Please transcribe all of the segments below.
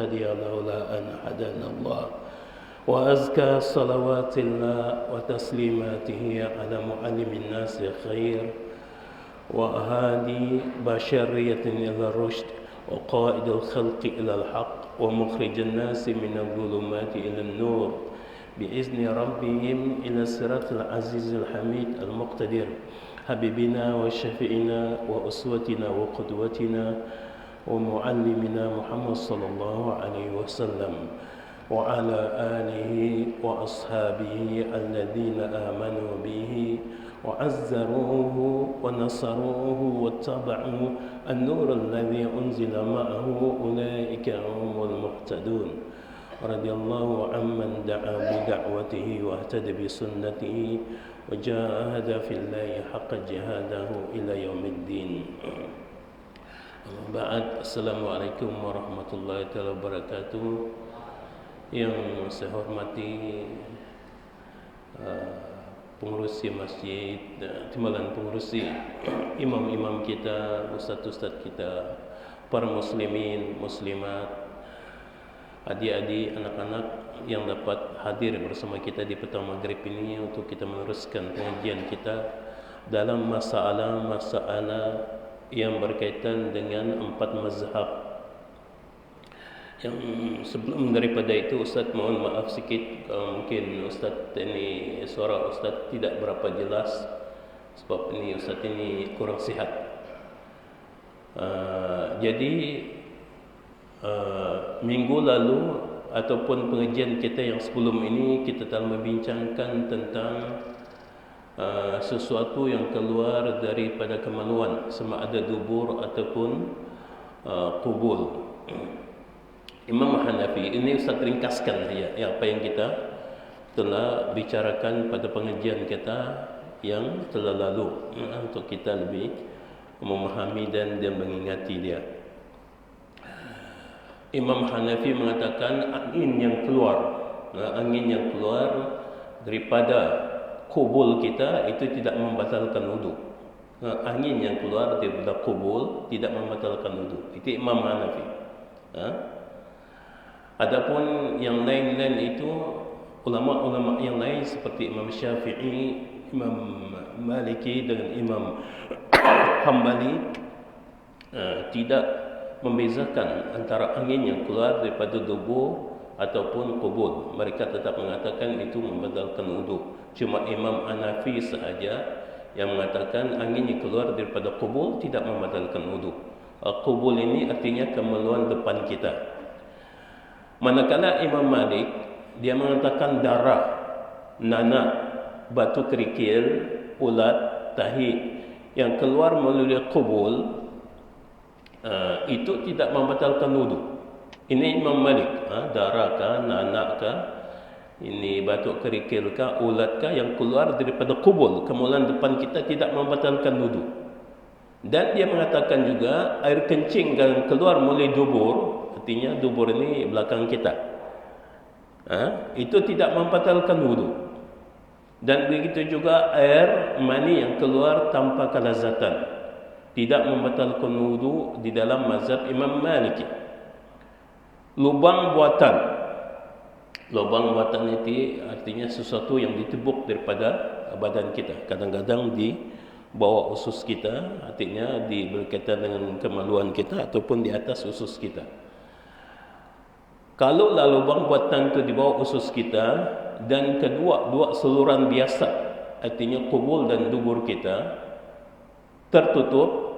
هدي لولا أن هدانا الله وأزكى صلوات الله وتسليماته على معلم الناس خير وهادي بشرية إلى الرشد وقائد الخلق إلى الحق ومخرج الناس من الظلمات إلى النور بإذن ربهم إلى الصراط العزيز الحميد المقتدر حبيبنا وشفيعنا وأسوتنا وقدوتنا ومعلمنا محمد صلى الله عليه وسلم وعلى آله وأصحابه الذين آمنوا به وعزروه ونصروه واتبعوا النور الذي أنزل معه أولئك هم المهتدون. رضي الله عمن دعا بدعوته واهتدى بسنته وجاهد في الله حق جهاده إلى يوم الدين. Ba'ad Assalamualaikum warahmatullahi wabarakatuh. Yang saya hormati uh, Pengurusi masjid uh, Timbalan pengurusi Imam-imam kita Ustaz-ustaz kita Para muslimin, muslimat Adik-adik, anak-anak Yang dapat hadir bersama kita Di petang maghrib ini Untuk kita meneruskan pengajian kita Dalam masalah-masalah yang berkaitan dengan empat mazhab. Yang sebelum daripada itu Ustaz mohon maaf sikit kalau mungkin Ustaz ini suara Ustaz tidak berapa jelas. Sebab ini Ustaz ini kurang sihat. Uh, jadi uh, minggu lalu ataupun pengajian kita yang sebelum ini kita telah membincangkan tentang Uh, sesuatu yang keluar daripada kemaluan sama ada dubur ataupun uh, kubul Imam Hanafi ini Ustaz ringkaskan ya, ya apa yang kita telah bicarakan pada pengajian kita yang telah lalu ya, untuk kita lebih memahami dan dan mengingati dia. Imam Hanafi mengatakan angin yang keluar nah, angin yang keluar daripada kubul kita itu tidak membatalkan wudu. Ha, angin yang keluar daripada kubul tidak membatalkan wudu. Itu Imam Hanafi. Ha? Adapun yang lain-lain itu ulama-ulama yang lain seperti Imam Syafi'i, Imam Maliki dengan Imam Hambali ha, tidak membezakan antara angin yang keluar daripada tubuh ataupun kubul. Mereka tetap mengatakan itu membatalkan wudu. Cuma Imam Hanafi sahaja yang mengatakan angin yang keluar daripada kubul tidak membatalkan wudu. Kubul ini artinya kemaluan depan kita. Manakala Imam Malik dia mengatakan darah, nanah, batu kerikil, ulat, tahi yang keluar melalui kubul uh, itu tidak membatalkan wudu. Ini Imam Malik, ha? darah kah, nanah kah, ini batuk kerikil kah, ulat kah yang keluar daripada kubul kemulan depan kita tidak membatalkan wudu. Dan dia mengatakan juga air kencing yang keluar melalui dubur, artinya dubur ini belakang kita. Ha? itu tidak membatalkan wudu. Dan begitu juga air mani yang keluar tanpa kelazatan tidak membatalkan wudu di dalam mazhab Imam Maliki. Lubang buatan lubang buatan itu artinya sesuatu yang ditebuk daripada badan kita. Kadang-kadang di bawah usus kita artinya di berkaitan dengan kemaluan kita ataupun di atas usus kita. Kalau lah lubang buatan itu di bawah usus kita dan kedua dua seluruhan biasa artinya kubul dan dubur kita tertutup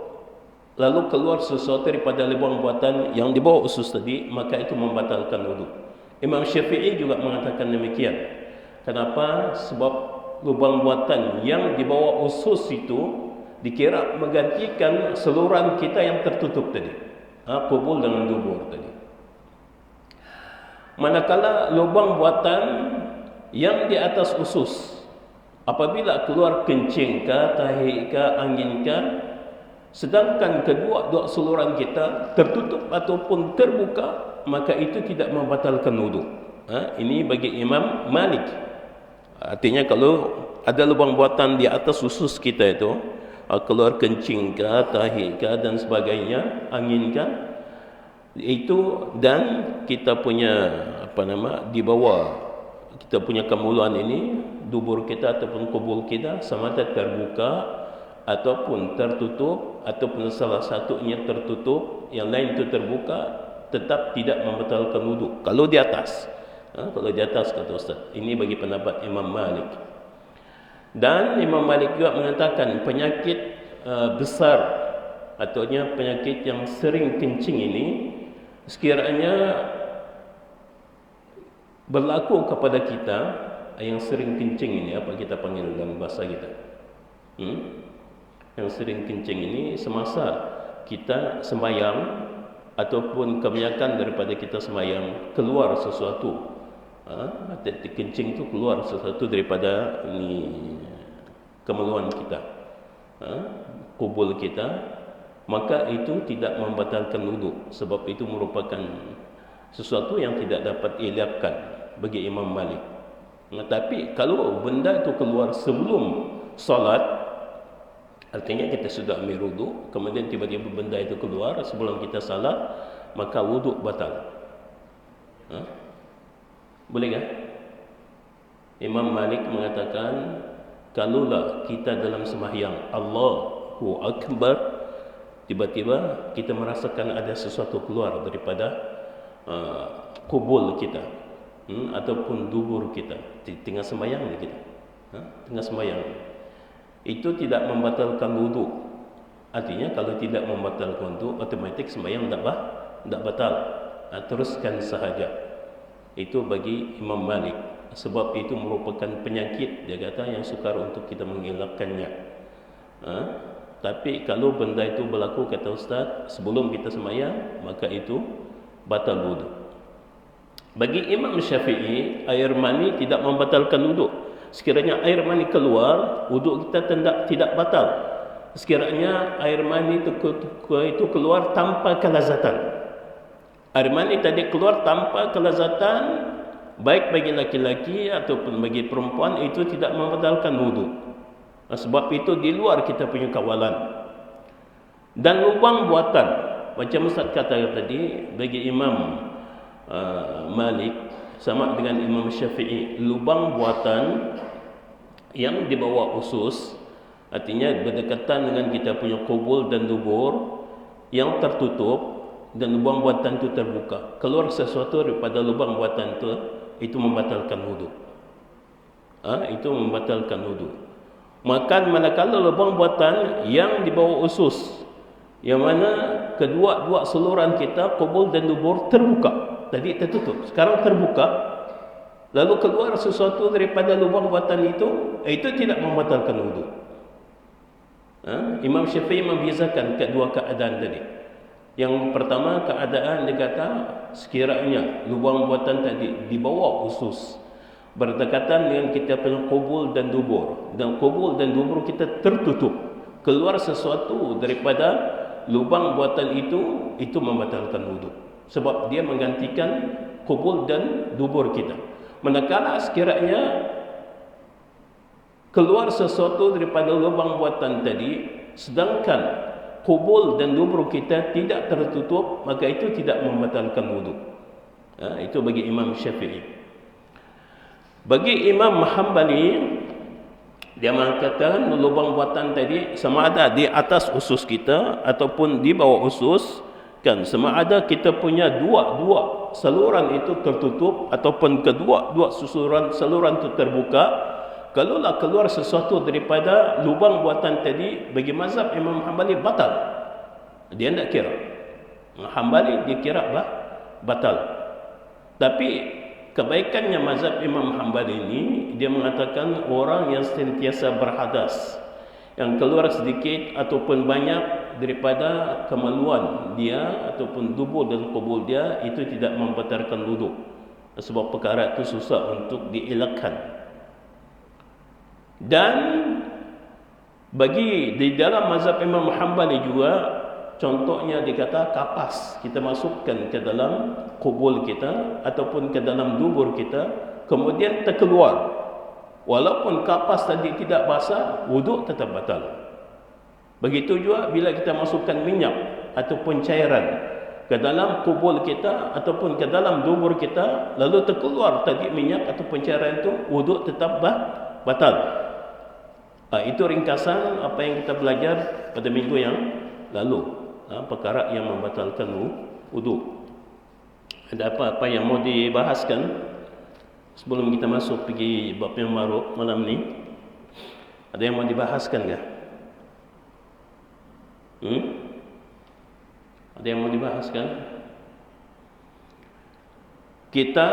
lalu keluar sesuatu daripada lubang buatan yang di bawah usus tadi maka itu membatalkan wudhu Imam Syafi'i juga mengatakan demikian. Kenapa? Sebab lubang buatan yang di bawah usus itu dikira menggantikan seluruhan kita yang tertutup tadi. Ha, kubul dengan dubur tadi. Manakala lubang buatan yang di atas usus apabila keluar kencing ke, tahi ke, angin ke, sedangkan kedua dua seluruhan kita tertutup ataupun terbuka maka itu tidak membatalkan wudu. Ha? Ini bagi Imam Malik. Artinya kalau ada lubang buatan di atas usus kita itu, ha, keluar kencing ke, tahi ke dan sebagainya, angin ke, itu dan kita punya apa nama di bawah kita punya kemuluan ini dubur kita ataupun kubur kita sama ada terbuka ataupun tertutup ataupun salah satunya tertutup yang lain itu terbuka tetap tidak membatalkan wudhu kalau di atas ha? kalau di atas kata Ustaz ini bagi pendapat Imam Malik dan Imam Malik juga mengatakan penyakit uh, besar atau penyakit yang sering kencing ini sekiranya berlaku kepada kita yang sering kencing ini apa kita panggil dalam bahasa kita hmm? yang sering kencing ini semasa kita sembahyang ataupun kebanyakan daripada kita sembahyang keluar sesuatu. Ha? kencing itu keluar sesuatu daripada ini kemeluan kita. Ha? kubul kita. Maka itu tidak membatalkan wudhu sebab itu merupakan sesuatu yang tidak dapat dielakkan bagi Imam Malik. Tapi kalau benda itu keluar sebelum solat artinya kita sudah ambil wudhu kemudian tiba-tiba benda itu keluar sebelum kita salat maka wudhu batal ha? boleh kan? Imam Malik mengatakan kalaulah kita dalam sembahyang Allahu Akbar tiba-tiba kita merasakan ada sesuatu keluar daripada uh, kubul kita hmm, ataupun dubur kita di tengah sembahyang kita ha? tengah sembahyang itu tidak membatalkan wudu artinya kalau tidak membatalkan wudu otomatik sembahyang tak bah tak batal ha, teruskan sahaja itu bagi Imam Malik sebab itu merupakan penyakit dia kata yang sukar untuk kita mengelakkannya ha? Tapi kalau benda itu berlaku kata ustaz sebelum kita sembahyang maka itu batal wudu. Bagi Imam Syafi'i air mani tidak membatalkan wudu. Sekiranya air mani keluar wudu kita tidak tidak batal. Sekiranya air mani itu, keluar tanpa kelazatan. Air mani tadi keluar tanpa kelazatan baik bagi laki-laki ataupun bagi perempuan itu tidak membatalkan wudu. Sebab itu di luar kita punya kawalan. Dan lubang buatan. Macam Ustaz kata tadi, bagi Imam uh, Malik, sama dengan Imam Syafi'i, lubang buatan yang di bawah usus, artinya berdekatan dengan kita punya kubul dan dubur, yang tertutup, dan lubang buatan itu terbuka. Keluar sesuatu daripada lubang buatan itu, itu membatalkan wudhu. Ha? Itu membatalkan wudhu makan manakala lubang buatan yang di bawah usus yang mana kedua-dua seluruhan kita kubul dan dubur terbuka tadi tertutup. Sekarang terbuka. Lalu keluar sesuatu daripada lubang buatan itu itu tidak membatalkan wudu. Ha? Imam Syafi'i membiasakan kedua keadaan tadi. Yang pertama keadaan dia kata sekiranya lubang buatan tadi di bawah usus berdekatan dengan kita punya kubul dan dubur. Dan kubul dan dubur kita tertutup. Keluar sesuatu daripada lubang buatan itu itu membatalkan wudhu sebab dia menggantikan kubul dan dubur kita. Manakala sekiranya keluar sesuatu daripada lubang buatan tadi sedangkan kubul dan dubur kita tidak tertutup maka itu tidak membatalkan wudhu ha, itu bagi Imam Syafi'i. Bagi Imam Hanbali dia mengatakan lubang buatan tadi sama ada di atas usus kita ataupun di bawah usus kan sama ada kita punya dua-dua saluran itu tertutup ataupun kedua-dua saluran saluran itu terbuka kalaulah keluar sesuatu daripada lubang buatan tadi bagi mazhab Imam Hanbali batal. Dia tidak kira. Hanbali dia kira bah, batal. Tapi kebaikannya mazhab Imam Hanbali ini dia mengatakan orang yang sentiasa berhadas yang keluar sedikit ataupun banyak daripada kemaluan dia ataupun tubuh dan kubul dia itu tidak membatalkan wuduk sebab perkara itu susah untuk dielakkan dan bagi di dalam mazhab Imam Hanbali juga Contohnya dikata kapas kita masukkan ke dalam kubul kita ataupun ke dalam dubur kita kemudian terkeluar. Walaupun kapas tadi tidak basah, wuduk tetap batal. Begitu juga bila kita masukkan minyak ataupun cairan ke dalam kubul kita ataupun ke dalam dubur kita lalu terkeluar tadi minyak ataupun cairan itu wuduk tetap batal. Ha, itu ringkasan apa yang kita belajar pada minggu yang lalu. Ha, perkara yang membatalkan wuduk. Ada apa-apa yang mau dibahaskan sebelum kita masuk pergi bab yang baru malam ni ada yang mau dibahaskan ke? Hmm? Ada yang mau dibahaskan? Kita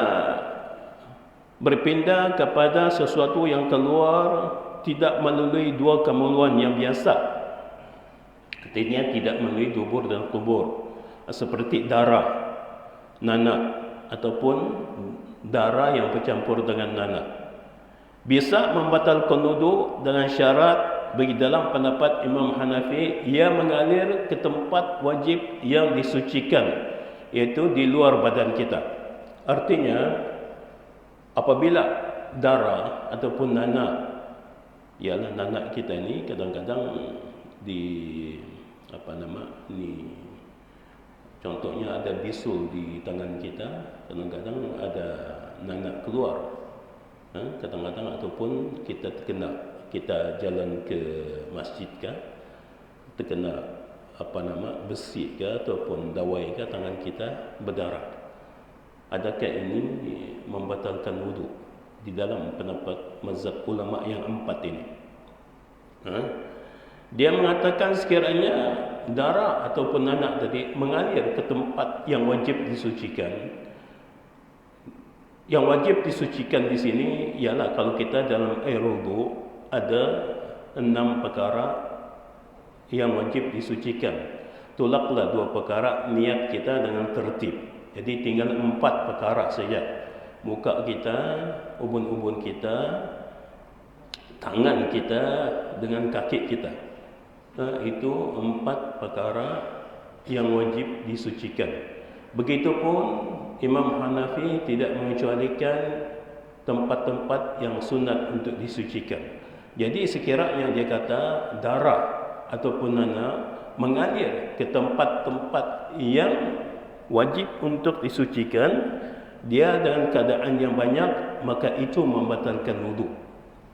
berpindah kepada sesuatu yang keluar tidak melalui dua kemuluan yang biasa. Artinya tidak melalui dubur dan kubur. Seperti darah, nanah ataupun darah yang bercampur dengan nanah. Bisa membatalkan wudu dengan syarat bagi dalam pendapat Imam Hanafi ia mengalir ke tempat wajib yang disucikan iaitu di luar badan kita artinya apabila darah ataupun nanah ialah nanah kita ini kadang-kadang di apa nama ni contohnya ada bisul di tangan kita kadang-kadang ada nanah keluar ha? kadang-kadang ataupun kita terkena kita jalan ke masjid ke terkena apa nama besi ke ataupun dawai ke tangan kita berdarah adakah ini membatalkan wudu di dalam pendapat mazhab ulama yang empat ini ha? dia mengatakan sekiranya darah ataupun anak tadi mengalir ke tempat yang wajib disucikan yang wajib disucikan di sini ialah kalau kita dalam air wudu ada enam perkara yang wajib disucikan. Tolaklah dua perkara niat kita dengan tertib. Jadi tinggal empat perkara saja. Muka kita, ubun-ubun kita, tangan kita dengan kaki kita. Itu empat perkara yang wajib disucikan. Begitupun Imam Hanafi tidak mengecualikan tempat-tempat yang sunat untuk disucikan. Jadi sekiranya dia kata darah ataupun nana mengalir ke tempat-tempat yang wajib untuk disucikan, dia dengan keadaan yang banyak maka itu membatalkan wudu.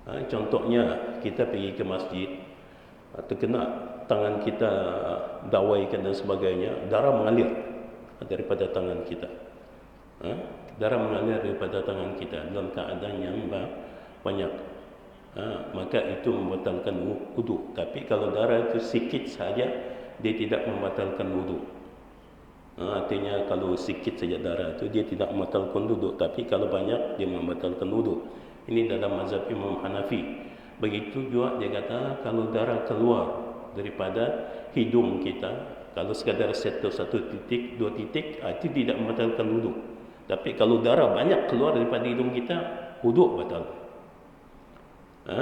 Ha, contohnya kita pergi ke masjid atau kena tangan kita dawaikan dan sebagainya, darah mengalir daripada tangan kita. Ha, darah mengalir daripada tangan kita dalam keadaan yang banyak ha, maka itu membatalkan wudu. Tapi kalau darah itu sikit saja, dia tidak membatalkan wudu. Ha, artinya kalau sikit saja darah itu dia tidak membatalkan wudu. Tapi kalau banyak dia membatalkan wudu. Ini dalam mazhab Imam Hanafi. Begitu juga dia kata kalau darah keluar daripada hidung kita, kalau sekadar satu satu titik, dua titik, ha, itu tidak membatalkan wudu. Tapi kalau darah banyak keluar daripada hidung kita, wudu batal ha?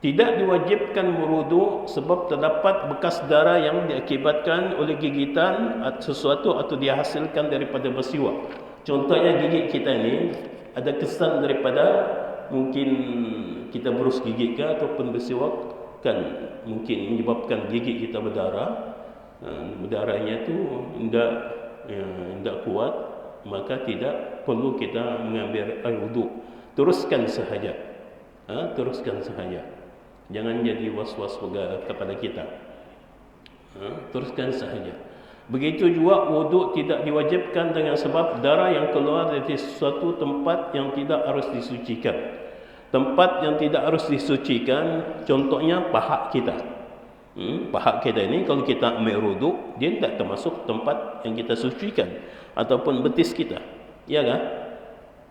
tidak diwajibkan merudu sebab terdapat bekas darah yang diakibatkan oleh gigitan atau sesuatu atau dihasilkan daripada bersiwak contohnya gigi kita ini ada kesan daripada mungkin kita berus gigi ke ataupun bersiwak kan mungkin menyebabkan gigi kita berdarah. Berdarahnya itu tidak ya, tidak kuat maka tidak perlu kita mengambil air wuduk. Teruskan sahaja ha, teruskan sahaja jangan jadi was-was kepada kita. Ha, teruskan sahaja begitu juga wuduk tidak diwajibkan dengan sebab darah yang keluar dari suatu tempat yang tidak harus disucikan tempat yang tidak harus disucikan contohnya paha kita hmm, paha kita ini kalau kita ambil wuduk dia tidak termasuk tempat yang kita sucikan ataupun betis kita ya kan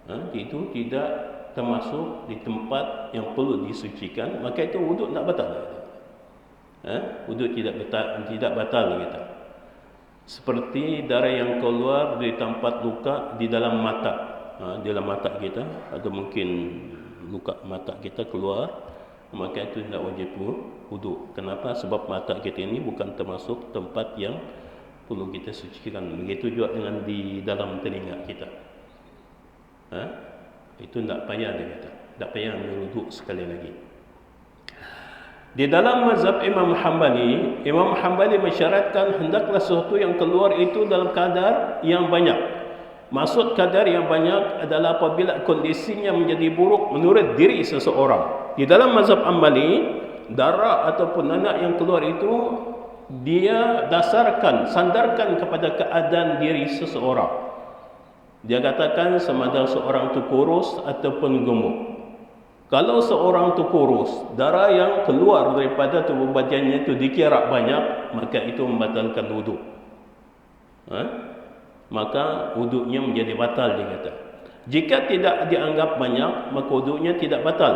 ha, itu tidak termasuk di tempat yang perlu disucikan maka itu wuduk tak batal ha? wuduk tidak batal tidak batal kita seperti darah yang keluar dari tempat luka di dalam mata ha? di dalam mata kita atau mungkin luka mata kita keluar maka itu tidak wajib wuduk kenapa sebab mata kita ini bukan termasuk tempat yang perlu kita sucikan begitu juga dengan di dalam telinga kita ha? Itu tak payah dia kata. Tak payah meruduk sekali lagi. Di dalam mazhab Imam Hanbali, Imam Hanbali mensyaratkan hendaklah sesuatu yang keluar itu dalam kadar yang banyak. Maksud kadar yang banyak adalah apabila kondisinya menjadi buruk menurut diri seseorang. Di dalam mazhab Hanbali, darah ataupun anak yang keluar itu dia dasarkan, sandarkan kepada keadaan diri seseorang. Dia katakan sama ada seorang itu kurus ataupun gemuk. Kalau seorang itu kurus, darah yang keluar daripada tubuh badannya itu dikira banyak, maka itu membatalkan wudhu. Ha? Maka wudhunya menjadi batal, dia kata. Jika tidak dianggap banyak, maka wudhunya tidak batal.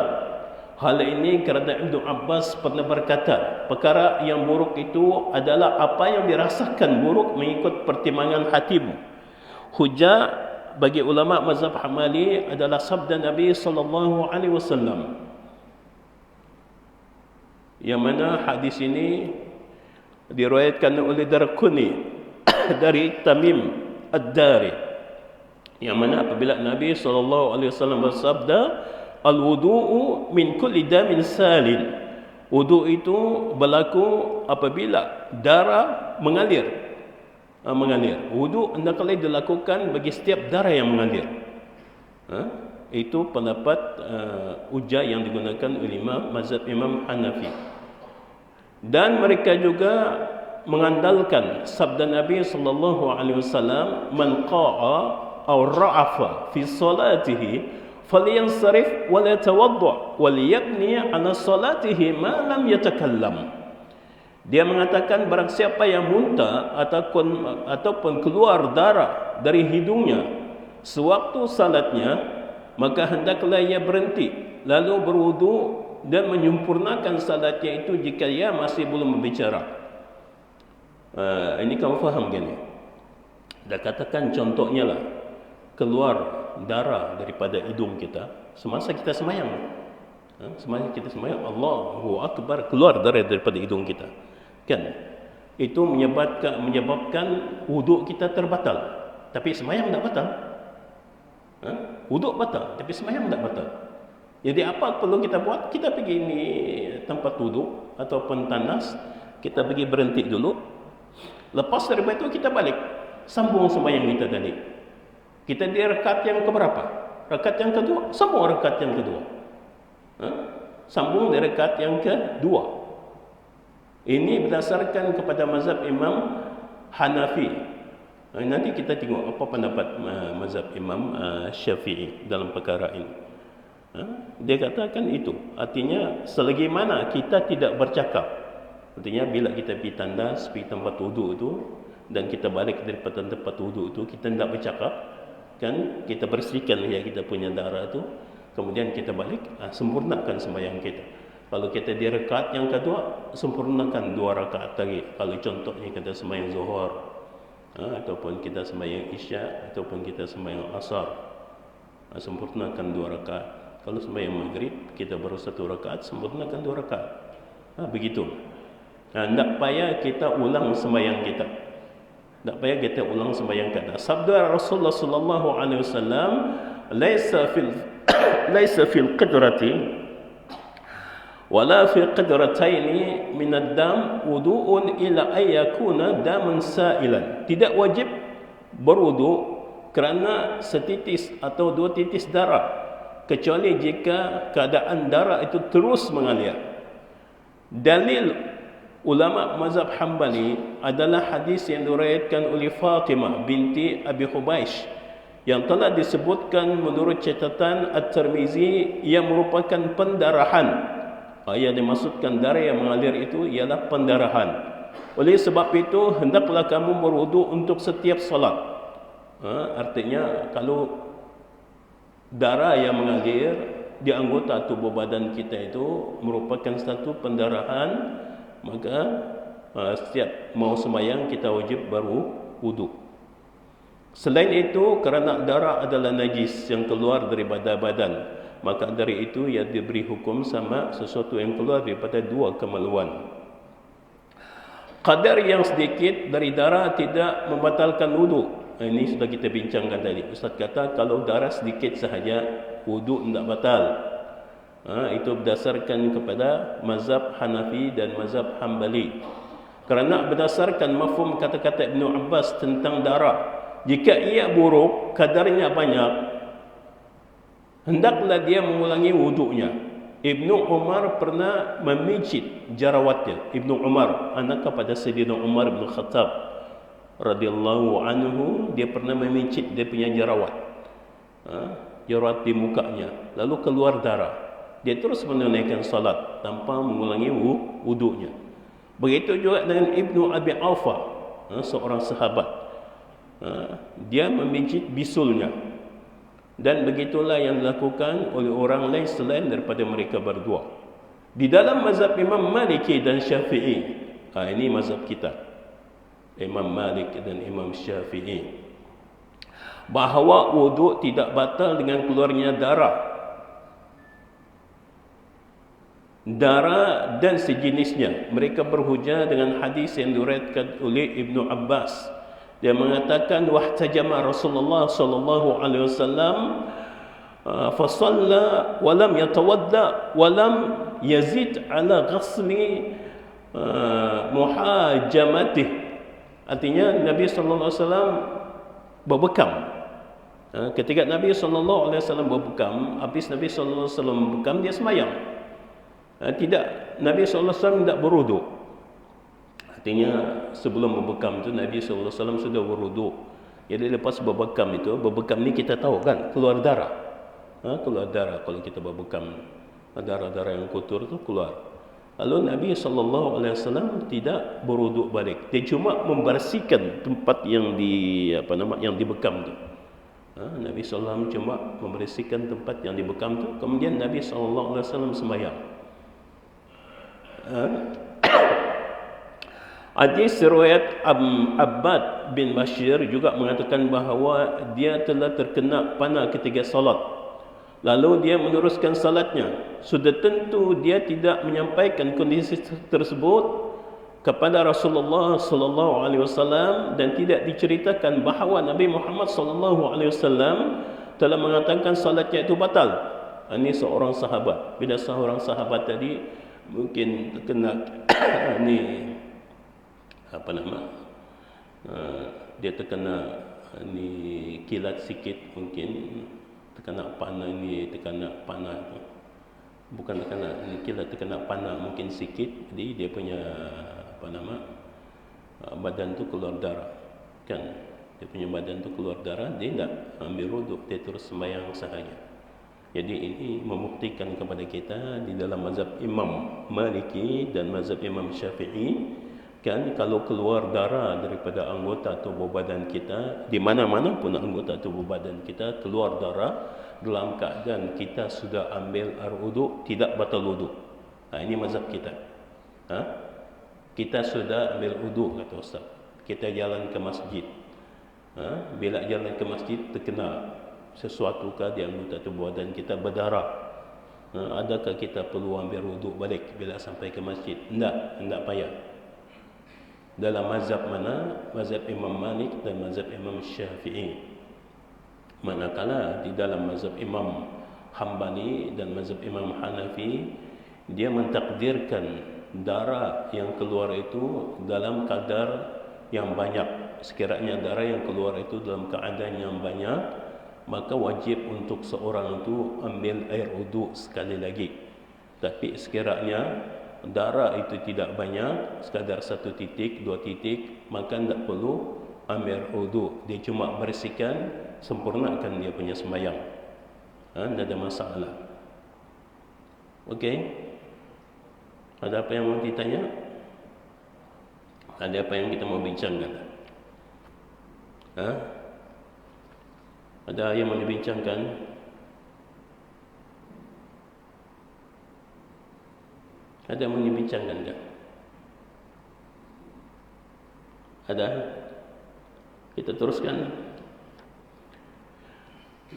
Hal ini kerana Ibn Abbas pernah berkata, perkara yang buruk itu adalah apa yang dirasakan buruk mengikut pertimbangan hatimu. Hujah bagi ulama mazhab Hamali adalah sabda Nabi sallallahu alaihi wasallam. Yang mana hadis ini diriwayatkan oleh Darquni dari Tamim Ad-Dari. Yang mana apabila Nabi sallallahu alaihi wasallam bersabda, "Al-wudu'u min kulli damin salin." Wudu itu berlaku apabila darah mengalir uh, mengalir. Wudu hendaklah dilakukan bagi setiap darah yang mengalir. Ha? Itu pendapat uh, ujar yang digunakan Imam Mazhab Imam Hanafi. Dan mereka juga mengandalkan sabda Nabi sallallahu alaihi wasallam man qa'a aw ra'afa fi salatihi falyansarif wa la tawaddu wa liyabni ala salatihi ma lam yatakallam dia mengatakan barang siapa yang muntah ataupun ataupun keluar darah dari hidungnya sewaktu salatnya maka hendaklah ia berhenti lalu berwudu dan menyempurnakan salatnya itu jika ia masih belum berbicara. Uh, ini kamu faham kan? Dah katakan contohnya lah keluar darah daripada hidung kita semasa kita semayang. Ha? Semasa kita semayang Allahu Akbar keluar darah daripada hidung kita kan itu menyebabkan menyebabkan wuduk kita terbatal tapi semayang tak batal ha? wuduk batal tapi semayang tak batal jadi apa perlu kita buat kita pergi ni tempat wuduk ataupun tanas kita pergi berhenti dulu lepas daripada itu kita balik sambung semayang kita tadi kita di rekat yang keberapa rekat yang kedua sambung rekat yang kedua ha? sambung di rekat yang kedua ini berdasarkan kepada mazhab Imam Hanafi. Eh, nanti kita tengok apa pendapat mazhab Imam uh, Syafi'i dalam perkara ini. Dia katakan itu. Artinya selagi mana kita tidak bercakap. Artinya bila kita pergi tandas, pergi tempat wuduk itu dan kita balik dari tempat wuduk itu, kita tidak bercakap. Kan kita bersihkan ya kita punya darah itu. Kemudian kita balik, sempurnakan sembahyang kita. Kalau kita di rekat yang kedua, sempurnakan dua rakaat lagi. Kalau contohnya kita sembahyang zuhur, ha, ataupun kita sembahyang isya, ataupun kita sembahyang asar, ha, sempurnakan dua rakaat. Kalau sembahyang maghrib, kita baru satu rakaat, sempurnakan dua rakaat. Ha, begitu. Ha, tak payah kita ulang sembahyang kita. Tak payah kita ulang sembahyang kita. Sabda Rasulullah sallallahu alaihi wasallam, "Laisa fil laisa fil qidrati wala fi qadrataini min ad-dam wudu'un ila ay yakuna daman sa'ilan tidak wajib berwudu kerana setitis atau dua titis darah kecuali jika keadaan darah itu terus mengalir dalil ulama mazhab Hambali adalah hadis yang diriwayatkan oleh Fatimah binti Abi Hubaish yang telah disebutkan menurut catatan At-Tirmizi yang merupakan pendarahan yang dimaksudkan darah yang mengalir itu ialah pendarahan. Oleh sebab itu, hendaklah kamu berwudu untuk setiap solat. Ha, artinya, kalau darah yang mengalir di anggota tubuh badan kita itu merupakan satu pendarahan, maka ha, setiap mau semayang kita wajib baru wudu. Selain itu, kerana darah adalah najis yang keluar dari badan maka dari itu ia diberi hukum sama sesuatu yang keluar daripada dua kemaluan. Kadar yang sedikit dari darah tidak membatalkan wudu. Ini sudah kita bincangkan tadi. Ustaz kata kalau darah sedikit sahaja wudu tidak batal Ha, itu berdasarkan kepada mazhab Hanafi dan mazhab Hambali. Kerana berdasarkan mafhum kata-kata Ibn Abbas tentang darah, jika ia buruk, kadarnya banyak, hendaklah dia mengulangi wuduknya. Ibn Umar pernah memijit jarawatnya. Ibn Umar, anak kepada Sayyidina Umar bin Khattab radhiyallahu anhu, dia pernah memijit dia punya jarawat. Ha? Jarawat di mukanya. Lalu keluar darah dia terus menunaikan salat tanpa mengulangi wuduknya. Begitu juga dengan Ibnu Abi Aufa, ha, seorang sahabat. Ha, dia memijit bisulnya. Dan begitulah yang dilakukan oleh orang lain selain daripada mereka berdua. Di dalam mazhab Imam Maliki dan Syafi'i, ha, ini mazhab kita. Imam Malik dan Imam Syafi'i. Bahawa wuduk tidak batal dengan keluarnya darah darah dan sejenisnya. Mereka berhujah dengan hadis yang diriwayatkan oleh Ibnu Abbas. Dia mengatakan wahtajama Rasulullah sallallahu alaihi wasallam ah, fa shalla wa lam yatawadda wa lam yazid ala ghasli ah, muhajamatih. Artinya Nabi wasallam berbekam. Ah, ketika Nabi wasallam berbekam habis Nabi wasallam berbekam dia semayang tidak. Nabi SAW tidak beruduk artinya sebelum berbekam itu Nabi SAW sudah beruduk jadi lepas berbekam itu berbekam ni kita tahu kan keluar darah. Ha, keluar darah kalau kita berbekam. Darah-darah yang kotor itu keluar. Lalu Nabi SAW tidak beruduk balik. Dia cuma membersihkan tempat yang di apa nama yang dibekam itu Ha, Nabi SAW cuma membersihkan tempat yang dibekam itu. Kemudian Nabi SAW sembahyang. Hadis riwayat Abbad bin Bashir juga mengatakan bahawa dia telah terkena panah ketika salat. Lalu dia meneruskan salatnya. Sudah tentu dia tidak menyampaikan kondisi tersebut kepada Rasulullah sallallahu alaihi wasallam dan tidak diceritakan bahawa Nabi Muhammad sallallahu alaihi wasallam telah mengatakan salatnya itu batal. Ini seorang sahabat. Bila seorang sahabat tadi mungkin terkena ni apa nama uh, dia terkena ni kilat sikit mungkin. Terkena panah ni terkena panah tu. Bukan terkena ni kilat terkena panah mungkin sikit. Jadi dia punya apa nama uh, badan tu keluar darah kan? Dia punya badan tu keluar darah dia tak ambil wuduk dia terus sembahyang sahaja jadi ini membuktikan kepada kita di dalam mazhab Imam Maliki dan mazhab Imam Syafi'i kan kalau keluar darah daripada anggota tubuh badan kita di mana-mana pun anggota tubuh badan kita keluar darah dalam keadaan kita sudah ambil air wudu tidak batal wudu. Ha, ini mazhab kita. Ha? Kita sudah ambil wudu kata ustaz. Kita jalan ke masjid. Ha? Bila jalan ke masjid terkena sesuatu kah di anggota tubuh badan kita berdarah? Ha, adakah kita perlu ambil wuduk balik bila sampai ke masjid? Tidak tidak payah. Dalam mazhab mana? Mazhab Imam Malik dan mazhab Imam Syafi'i. Manakala di dalam mazhab Imam Hambali dan mazhab Imam Hanafi dia mentakdirkan darah yang keluar itu dalam kadar yang banyak. Sekiranya darah yang keluar itu dalam keadaan yang banyak maka wajib untuk seorang itu ambil air wudu sekali lagi. Tapi sekiranya darah itu tidak banyak, sekadar satu titik, dua titik, maka tidak perlu ambil wudu. Dia cuma bersihkan, sempurnakan dia punya sembahyang. Ha, tidak ada masalah. Okey. Ada apa yang mau ditanya? Ada apa yang kita mau bincangkan? Ha? Ada yang mau dibincangkan? Ada yang mau dibincangkan tak? Ada? Kita teruskan.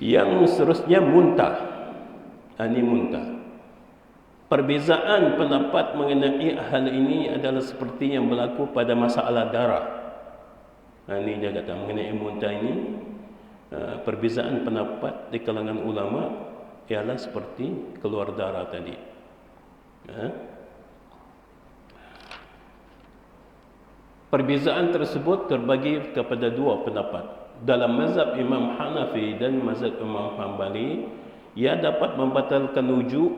Yang seterusnya muntah. Ini muntah. Perbezaan pendapat mengenai hal ini adalah seperti yang berlaku pada masalah darah. Ini dia kata mengenai muntah ini Eh, perbezaan pendapat di kalangan ulama ialah seperti keluar darah tadi. Ha? Perbezaan tersebut terbagi kepada dua pendapat. Dalam mazhab Imam Hanafi dan mazhab Imam Hanbali, ia dapat membatalkan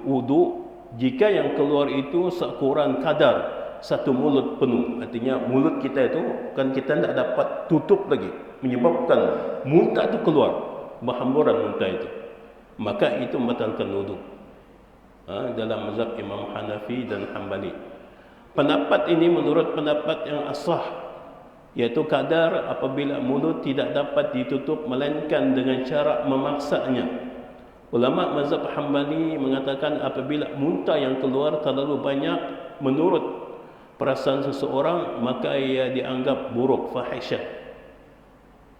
wudu jika yang keluar itu sekurang kadar satu mulut penuh. Artinya mulut kita itu kan kita tidak dapat tutup lagi menyebabkan muntah itu keluar berhamburan muntah itu. Maka itu membatalkan wudu. Ha, dalam mazhab Imam Hanafi dan Hambali. Pendapat ini menurut pendapat yang asah yaitu kadar apabila mulut tidak dapat ditutup melainkan dengan cara memaksanya. Ulama mazhab Hambali mengatakan apabila muntah yang keluar terlalu banyak menurut perasaan seseorang maka ia dianggap buruk fahisyah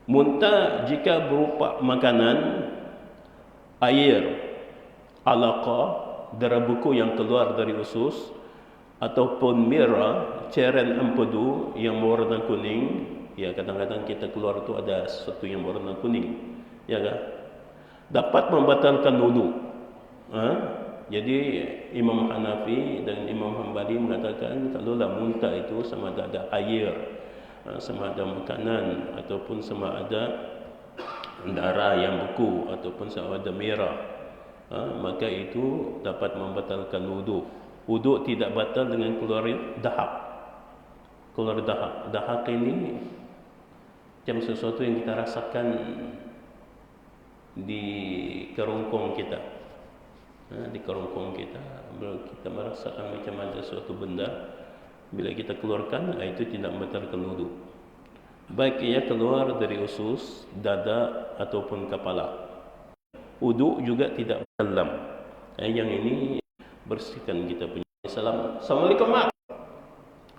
muntah jika berupa makanan air alaqa darah buku yang keluar dari usus ataupun mira ceren empedu yang berwarna kuning. Ya kadang-kadang kita keluar itu ada sesuatu yang berwarna kuning. Ya kan dapat membatalkan wudu ha? Jadi Imam Hanafi dan Imam Hanbali mengatakan kalau lah muntah itu sama ada, ada air, ha, sama ada makanan ataupun sama ada darah yang beku ataupun sama ada merah, ha, maka itu dapat membatalkan wudhu. Wudhu tidak batal dengan keluar dahak. Keluar dahak. Dahak ini macam sesuatu yang kita rasakan di kerongkong kita di kerongkong kita. Kita merasakan macam ada suatu benda. Bila kita keluarkan ha, itu tidak membatalkan wudu baik ia keluar dari usus dada ataupun kepala. Wudu juga tidak dalam ha, yang ini bersihkan kita punya. Salam assalamualaikum mak.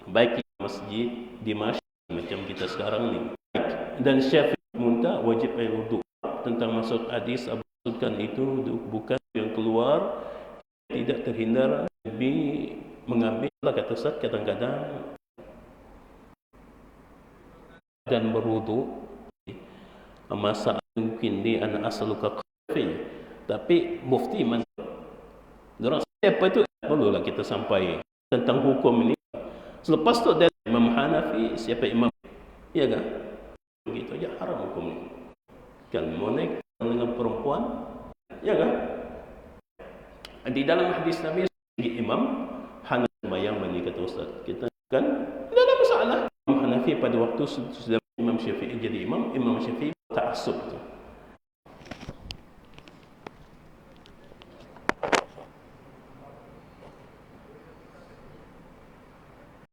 Baik di masjid di masjid macam kita sekarang ni. Dan syafi'i muntah wajib air wudu. Tentang masuk hadis Abu Sultan itu bukan yang keluar tidak terhindar lebih mengambil kata Ustaz kadang-kadang dan berwudu masa mungkin di anak asal kafi. Tapi mufti man Dorang siapa itu perlulah kita sampai tentang hukum ini. Selepas tu dari Imam Hanafi siapa Imam? Ya kan? Begitu aja haram hukum ini kan monek dengan perempuan ya kan di dalam hadis Nabi Imam Hanafi yang bagi kata Ustaz. Kita kan tidak ada masalah. Imam Hanafi pada waktu sudah Imam Syafi'i jadi imam Imam Syafi'i tak asub tu